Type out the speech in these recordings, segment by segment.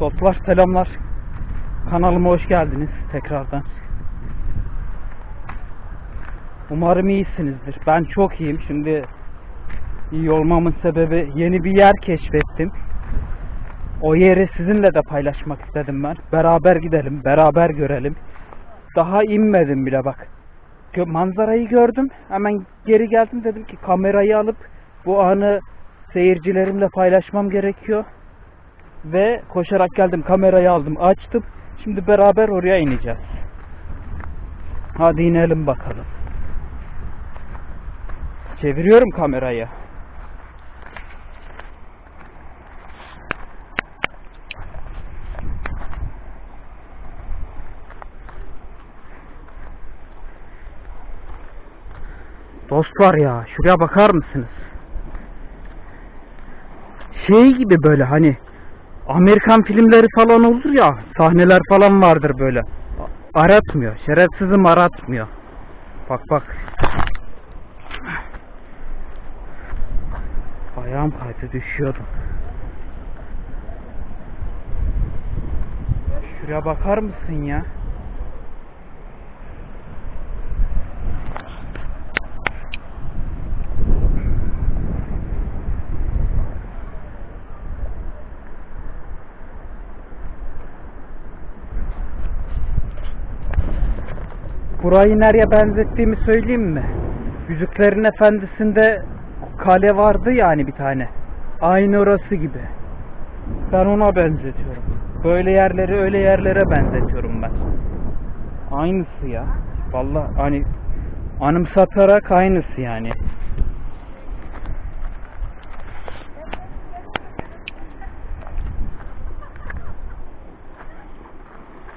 Dostlar selamlar. Kanalıma hoş geldiniz tekrardan. Umarım iyisinizdir. Ben çok iyiyim. Şimdi iyi olmamın sebebi yeni bir yer keşfettim. O yeri sizinle de paylaşmak istedim ben. Beraber gidelim, beraber görelim. Daha inmedim bile bak. Manzarayı gördüm. Hemen geri geldim dedim ki kamerayı alıp bu anı seyircilerimle paylaşmam gerekiyor. Ve koşarak geldim kamerayı aldım açtım. Şimdi beraber oraya ineceğiz. Hadi inelim bakalım. Çeviriyorum kamerayı. Dostlar ya şuraya bakar mısınız? Şey gibi böyle hani Amerikan filmleri falan olur ya sahneler falan vardır böyle. Aratmıyor. Şerefsizim aratmıyor. Bak bak. Ayağım kaydı düşüyordum. Şuraya bakar mısın ya? Burayı nereye benzettiğimi söyleyeyim mi? Yüzüklerin Efendisi'nde kale vardı yani bir tane. Aynı orası gibi. Ben ona benzetiyorum. Böyle yerleri öyle yerlere benzetiyorum ben. Aynısı ya. Vallahi hani anımsatarak aynısı yani.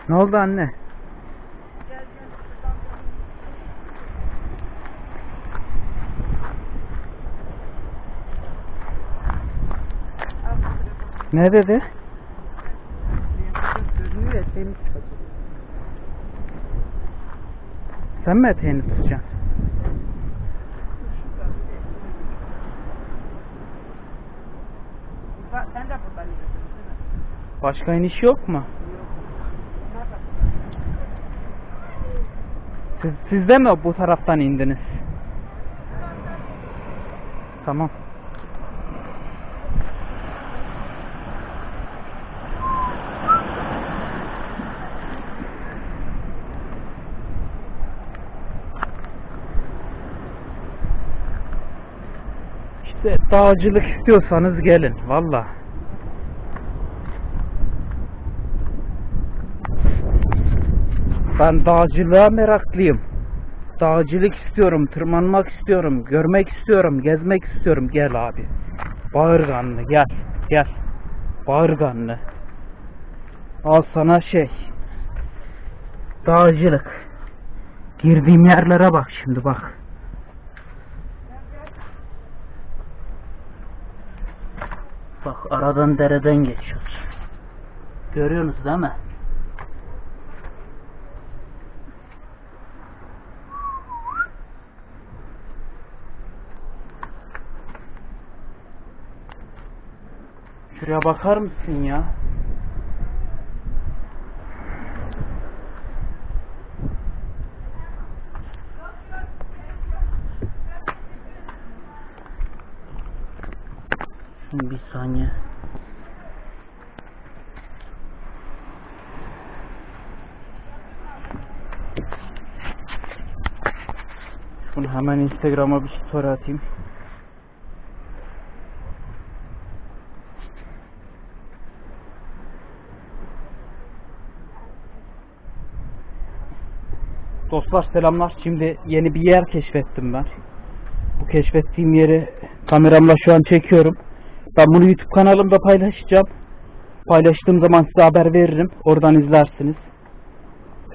Ne oldu anne? Ne dedi? Sen mi eteğini tutacaksın? Sen de buradan yürüdün değil mi? Başka iniş yok mu? Siz, siz de mi bu taraftan indiniz? Tamam. İşte dağcılık istiyorsanız gelin valla. Ben dağcılığa meraklıyım. Dağcılık istiyorum, tırmanmak istiyorum, görmek istiyorum, gezmek istiyorum. Gel abi. Bağırganlı gel, gel. Bağırganlı. Al sana şey. Dağcılık. Girdiğim yerlere bak şimdi bak. Bak aradan dereden geçiyoruz. Görüyorsunuz değil mi? Şuraya bakar mısın ya? Şimdi bir saniye. Bunu hemen Instagram'a bir story atayım. Dostlar selamlar. Şimdi yeni bir yer keşfettim ben. Bu keşfettiğim yeri kameramla şu an çekiyorum. Ben bunu YouTube kanalımda paylaşacağım. Paylaştığım zaman size haber veririm. Oradan izlersiniz.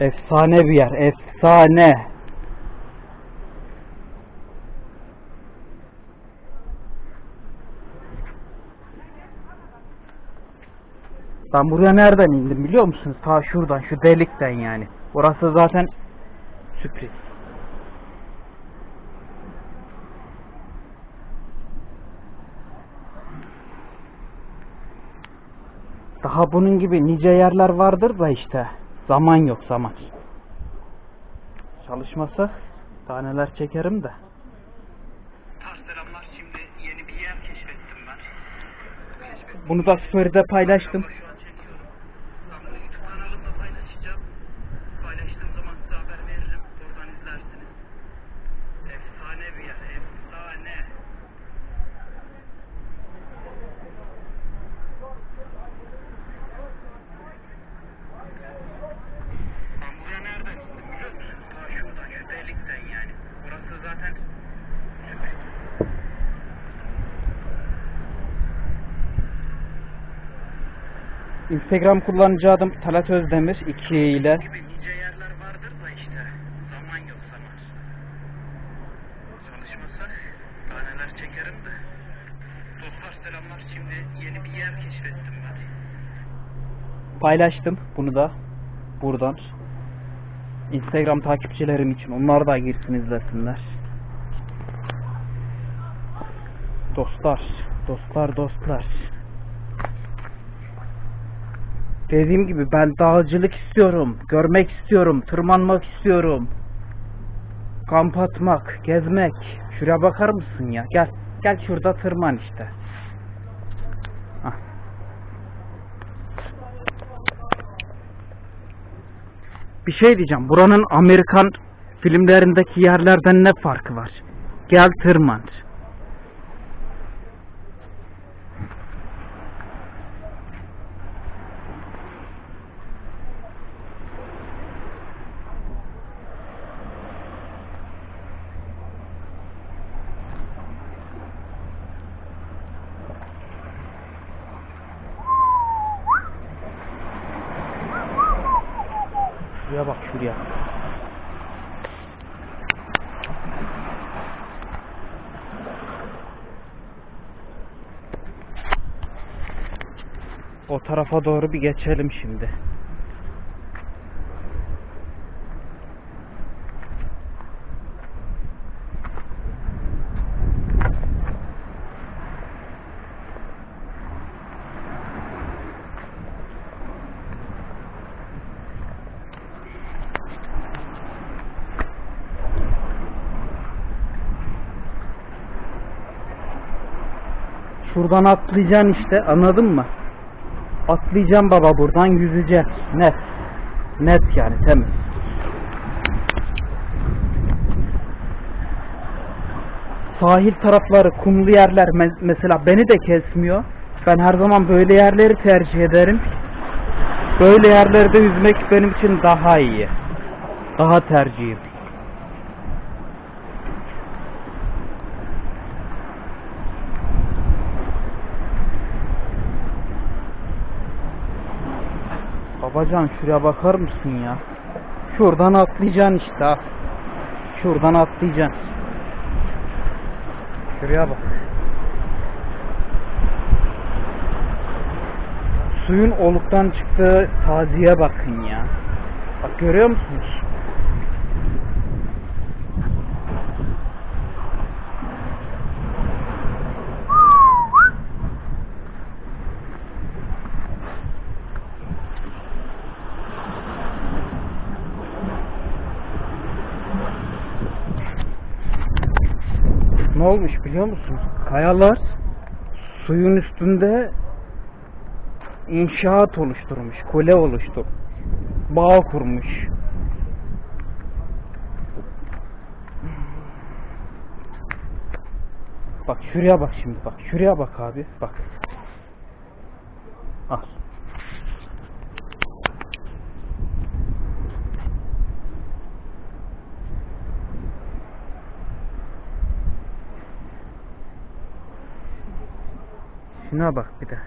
Efsane bir yer. Efsane. Ben buraya nereden indim biliyor musunuz? Ta şuradan, şu delikten yani. Orası zaten sürpriz. Daha bunun gibi nice yerler vardır da işte. Zaman yok zaman. Çalışmasa daha neler çekerim de. Bunu da story'de paylaştım. Şu an çekiyorum. Ben bunu YouTube kanalımda paylaşacağım. Paylaştığım zaman size haber veririm. Oradan izlersiniz. Efsane bir yer. Efsane. Ben buraya nereden indim biliyor musun? Ta şuradan, şu delikten yani. Burası zaten Instagram kullanıcı adım Talat Özdemir 2 ile. nice yerler vardır da işte. Zaman yok zaman. Çalışmasa daha neler çekerim de. Dostlar selamlar. Şimdi yeni bir yer keşfettim ben. Paylaştım bunu da buradan. Instagram takipçilerim için onlar da girsin izlesinler. Dostlar, dostlar, dostlar. Dediğim gibi ben dağcılık istiyorum, görmek istiyorum, tırmanmak istiyorum. Kamp atmak, gezmek. Şuraya bakar mısın ya? Gel, gel şurada tırman işte. Hah. Bir şey diyeceğim. Buranın Amerikan filmlerindeki yerlerden ne farkı var? Gel tırman. Şuraya. O tarafa doğru bir geçelim şimdi. Şuradan atlayacaksın işte anladın mı? Atlayacaksın baba buradan yüzeceksin. Net. Net yani temiz. Sahil tarafları, kumlu yerler me- mesela beni de kesmiyor. Ben her zaman böyle yerleri tercih ederim. Böyle yerlerde yüzmek benim için daha iyi. Daha tercihim. Babacan şuraya bakar mısın ya? Şuradan atlayacaksın işte. Şuradan atlayacaksın. Şuraya bak. Suyun oluktan çıktığı taziye bakın ya. Bak görüyor musunuz? Ne olmuş biliyor musun? Kayalar suyun üstünde inşaat oluşturmuş, kule oluşturmuş, bağ kurmuş. Bak şuraya bak şimdi bak. Şuraya bak abi. Bak. Al. Şuna bak bir de.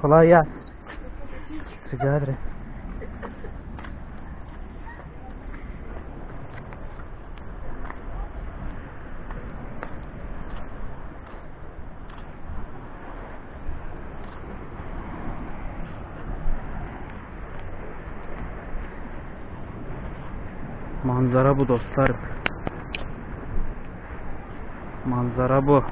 Kolay gelsin. Rica ederim. Manzara bu dostlarım. Manzara bu.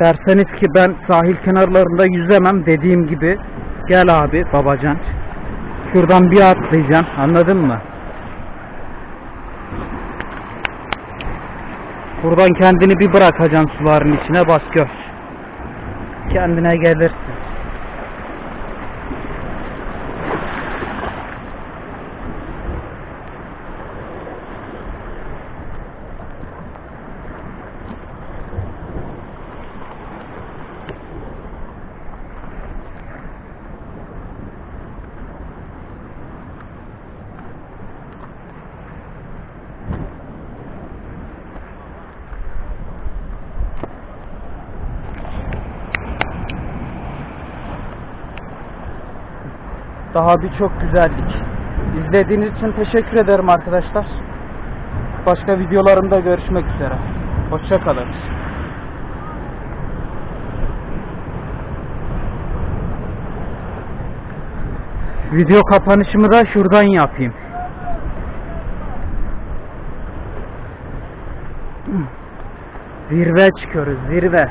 Derseniz ki ben sahil kenarlarında yüzemem dediğim gibi gel abi babacan. Şuradan bir atlayacaksın anladın mı? Buradan kendini bir bırakacaksın suların içine bas gör. Kendine gelirsin. Daha birçok güzellik. İzlediğiniz için teşekkür ederim arkadaşlar. Başka videolarımda görüşmek üzere. Hoşçakalın. Video kapanışımı da şuradan yapayım. Zirve çıkıyoruz, zirve.